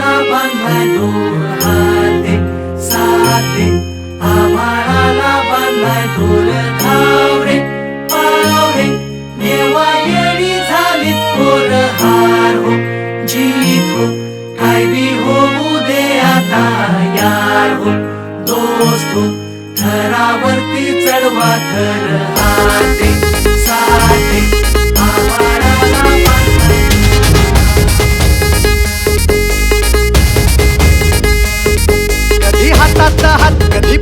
आभाळाला बांधलाय दोर हाते साते आभाळाला बांधलाय दोर धावरे पावरे। नेवा येडी झाली पोर हार हो जीत हो। काय बी होऊ दे आता यार हो। दोस्त हो थरावरती चढवा थर हाते।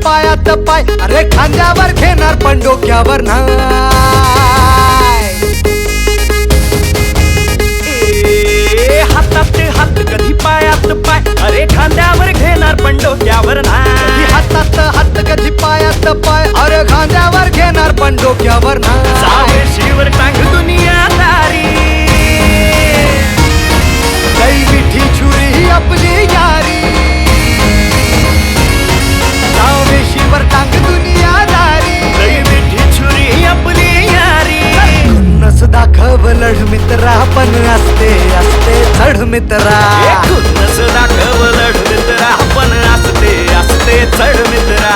पायात पाय. अरे खांद्यावर घेणार पण डोक्यावर ना. मित्रा पण असते असते चढ मित्रा. एकूणच दाखव लढ मित्रा पण असते असते चढ मित्रा.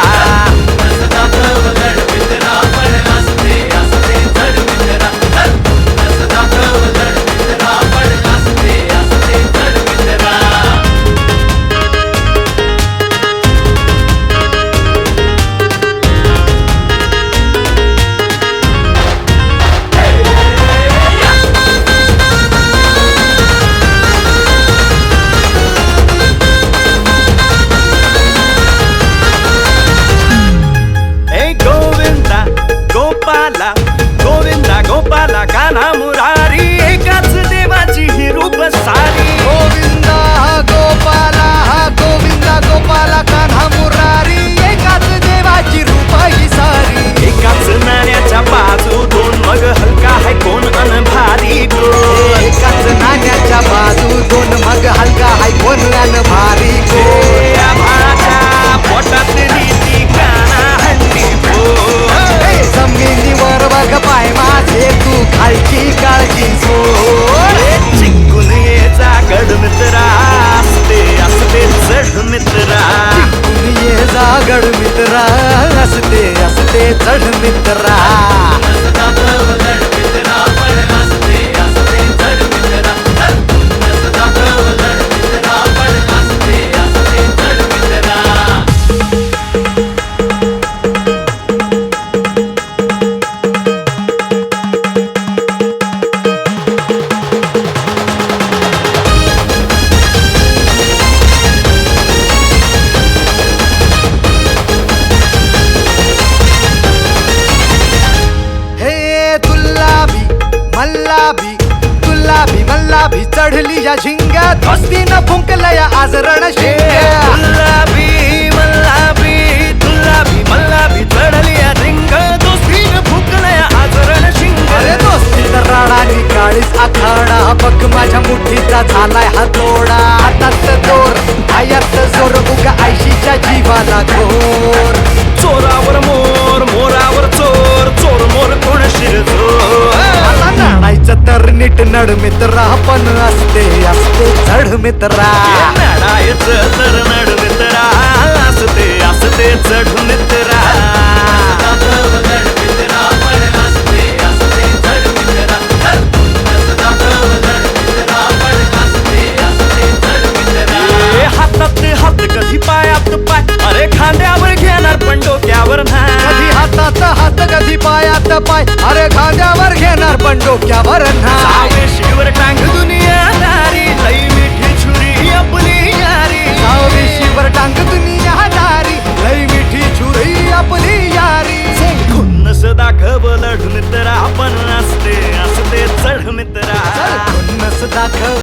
चढली या मल्लाबी गुलाबी मल्लाबी चढली या आज काळीच आखाडा. बघ माझ्या मुठीचा झालाय हातोडा हातात दोर आयात जोर उगा आयशीच्या जीवाला घोर. चोरावर मोर. नीट नड मित्रा पण असते असते चढ मित्रा. नाडायचं तर नड मित्रा असते असते चढ मित्रा ए, हातात हात कधी पायात पाय. अरे खांद्यावर घेणार पण डोक्यावर कधी नाही हातात हात कधी पायात पाय. अरे खांद्यावर घेणार पण डोक्यावर नाही. डब लढून आपण असते असते चढ मित्रा. नस दाखव.